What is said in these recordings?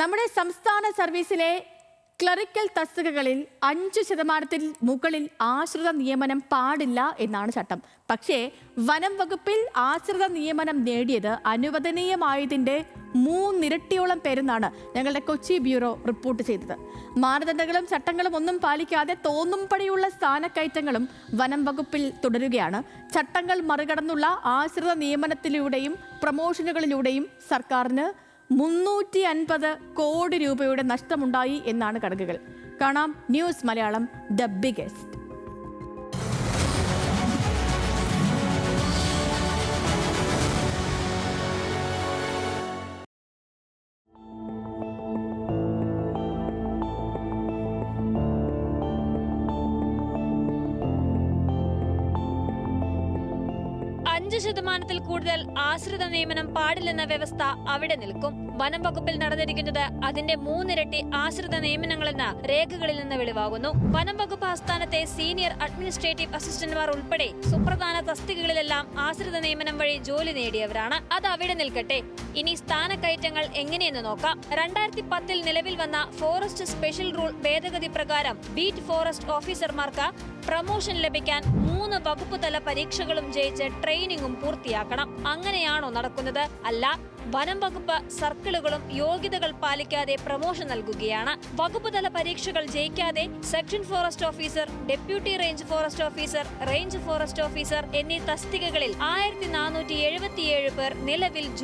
നമ്മുടെ സംസ്ഥാന സർവീസിലെ ക്ലറിക്കൽ തസ്തികകളിൽ അഞ്ച് ശതമാനത്തിൽ മുകളിൽ ആശ്രിത നിയമനം പാടില്ല എന്നാണ് ചട്ടം. പക്ഷേ വനം വകുപ്പിൽ ആശ്രിത നിയമനം നേടിയത് അനുവദനീയമായതിന്റെ മൂന്നിരട്ടിയോളം പേരെന്നാണ് ഞങ്ങളുടെ കൊച്ചി ബ്യൂറോ റിപ്പോർട്ട് ചെയ്തത്. മാനദണ്ഡങ്ങളും ചട്ടങ്ങളും ഒന്നും പാലിക്കാതെ തോന്നുംപടിയുള്ള സ്ഥാനക്കയറ്റങ്ങളും വനം വകുപ്പിൽ തുടരുകയാണ്. ചട്ടങ്ങൾ മറികടന്നുള്ള ആശ്രിത നിയമനത്തിലൂടെയും പ്രമോഷനുകളിലൂടെയും സർക്കാരിന് മുന്നൂറ്റി അൻപത് കോടി രൂപയുടെ നഷ്ടമുണ്ടായി എന്നാണ് കണക്കുകൾ. കാണാം ന്യൂസ് മലയാളം ദ ബിഗസ്റ്റ്. അഞ്ച് ശതമാനത്തിൽ കൂടുതൽ ആശ്രിത നിയമനം പാടില്ലെന്ന വ്യവസ്ഥ അവിടെ നിൽക്കും. വനം വകുപ്പിൽ നടന്നിരിക്കുന്നത് അതിന്റെ മൂന്നിരട്ടി ആശ്രിത നിയമനങ്ങളെന്ന രേഖകളിൽ നിന്ന് വെളിവാകുന്നു. വനം വകുപ്പ് ആസ്ഥാനത്തെ സീനിയർ അഡ്മിനിസ്ട്രേറ്റീവ് അസിസ്റ്റന്റുമാർ ഉൾപ്പെടെ സുപ്രധാന തസ്തികകളിലെല്ലാം ആശ്രിത നിയമനം വഴി ജോലി നേടിയവരാണ്. അത് അവിടെ നിൽക്കട്ടെ. ഇനി സ്ഥാനക്കയറ്റങ്ങൾ എങ്ങനെയെന്ന് നോക്കാം. രണ്ടായിരത്തി പത്തിൽ നിലവിൽ വന്ന ഫോറസ്റ്റ് സ്പെഷ്യൽ റൂൾ ഭേദഗതി പ്രകാരം ബീറ്റ് ഫോറസ്റ്റ് ഓഫീസർമാർക്ക് പ്രമോഷൻ ലഭിക്കാൻ മൂന്ന് വകുപ്പ് തല പരീക്ഷകളും ജയിച്ച് ട്രെയിനിങ്ങും പൂർത്തിയാക്കണം. അങ്ങനെയാണോ നടക്കുന്നത്? അല്ല വനം വകുപ്പ് സർക്കിളുകളും യോഗ്യതകൾ പാലിക്കാതെ പ്രമോഷൻ നൽകുകയാണ്. വകുപ്പ് തല പരീക്ഷകൾ ജയിക്കാതെ section forest officer deputy range forest officer range forest officer എന്നീ തസ്തികകളിൽ ആയിരത്തി നാനൂറ്റി എഴുപത്തിയേഴ് പേർ നിലവിൽ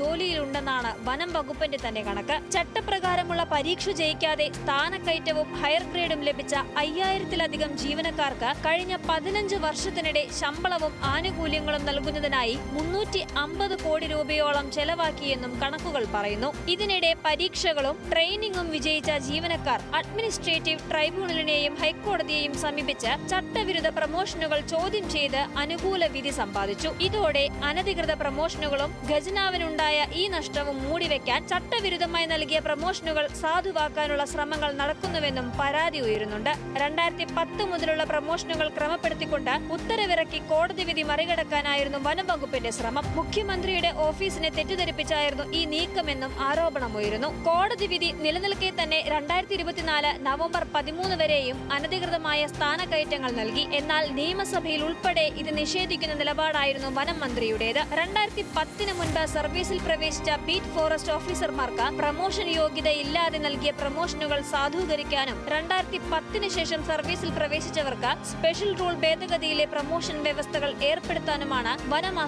ജോലിയിലുണ്ടെന്നാണ് വനം വകുപ്പിന്റെ തന്നെ കണക്ക്. ചട്ടപ്രകാരമുള്ള പരീക്ഷ ജയിക്കാതെ സ്ഥാനക്കയറ്റവും ഹയർ ഗ്രേഡും ലഭിച്ച അയ്യായിരത്തിലധികം ജീവനക്കാർക്ക് കഴിഞ്ഞ പതിനഞ്ച് വർഷത്തിനിടെ ശമ്പളവും ആനുകൂല്യങ്ങളും നൽകുന്നതിനായി മുന്നൂറ്റി അമ്പത് കോടി രൂപയോളം ചെലവാക്കിയെന്നും കണക്കുകൾ പറയുന്നു. ഇതിനിടെ പരീക്ഷകളും ട്രെയിനിങ്ങും വിജയിച്ച ജീവനക്കാർ അഡ്മിനിസ്ട്രേറ്റീവ് ട്രൈബ്യൂണലിനെയും ഹൈക്കോടതിയെയും സമീപിച്ച് ചട്ടവിരുദ്ധ പ്രമോഷനുകൾ ചോദ്യം ചെയ്ത് അനുകൂല വിധി സമ്പാദിച്ചു. ഇതോടെ അനധികൃത പ്രമോഷനുകളും ഖജനാവിനുണ്ടായ ഈ നഷ്ടവും മൂടിവെക്കാൻ ചട്ടവിരുദ്ധമായി നൽകിയ പ്രമോഷനുകൾ സാധുവാക്കാനുള്ള ശ്രമങ്ങൾ നടക്കുന്നുവെന്നും പരാതി ഉയരുന്നുണ്ട്. രണ്ടായിരത്തി പത്ത് മുതലുള്ള പ്രമോഷനുകൾ ക്രമപ്പെടുത്തിക്കൊണ്ട് ഉത്തരവിറക്കി കോടതി വിധി മറികടക്കാനായിരുന്നു വനം വകുപ്പിന്റെ ശ്രമം. മുഖ്യമന്ത്രിയുടെ ഓഫീസിനെ തെറ്റിദ്ധരിപ്പിച്ചായിരുന്നു ഈ നീക്കമെന്നും ആരോപണമുയരുന്നു കോടതി വിധി നിലനിൽക്കെ തന്നെ രണ്ടായിരത്തി ഇരുപത്തിനാല് നവംബർ പതിമൂന്ന് വരെയും അനധികൃതമായ സ്ഥാനക്കയറ്റങ്ങൾ നൽകി. എന്നാൽ നിയമസഭയിൽ ഉൾപ്പെടെ ഇത് നിഷേധിക്കുന്ന നിലപാടായിരുന്നു വനം മന്ത്രിയുടേത്. രണ്ടായിരത്തി പത്തിന് മുൻപ് സർവീസിൽ പ്രവേശിച്ച ബീറ്റ് ഫോറസ്റ്റ് ഓഫീസർമാർക്ക് പ്രമോഷൻ യോഗ്യത ഇല്ലാതെ നൽകിയ പ്രമോഷനുകൾ സാധൂകരിക്കാനും രണ്ടായിരത്തി പത്തിന് ശേഷം സർവീസിൽ പ്രവേശിച്ചവർക്ക് സ്പെഷ്യൽ റൂൾ ഭേദഗതിയിലെ പ്രമോഷൻ വ്യവസ്ഥകൾ ഏർപ്പെടുത്താനുമാണ് വനം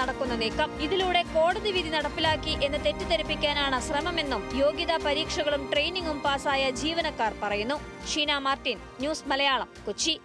നടക്കുന്ന നീക്കം. ഇതിലൂടെ കോടതി വിധി നടപ്പിലാക്കി എന്ന് തെറ്റിദ്ധരിപ്പിക്കാനാണ് ശ്രമമെന്നും യോഗ്യതാ പരീക്ഷകളും ട്രെയിനിങ്ങും പാസ്സായ ജീവനക്കാർ പറയുന്നു. ഷീന മാർട്ടിൻ ന്യൂസ് മലയാളം കൊച്ചി.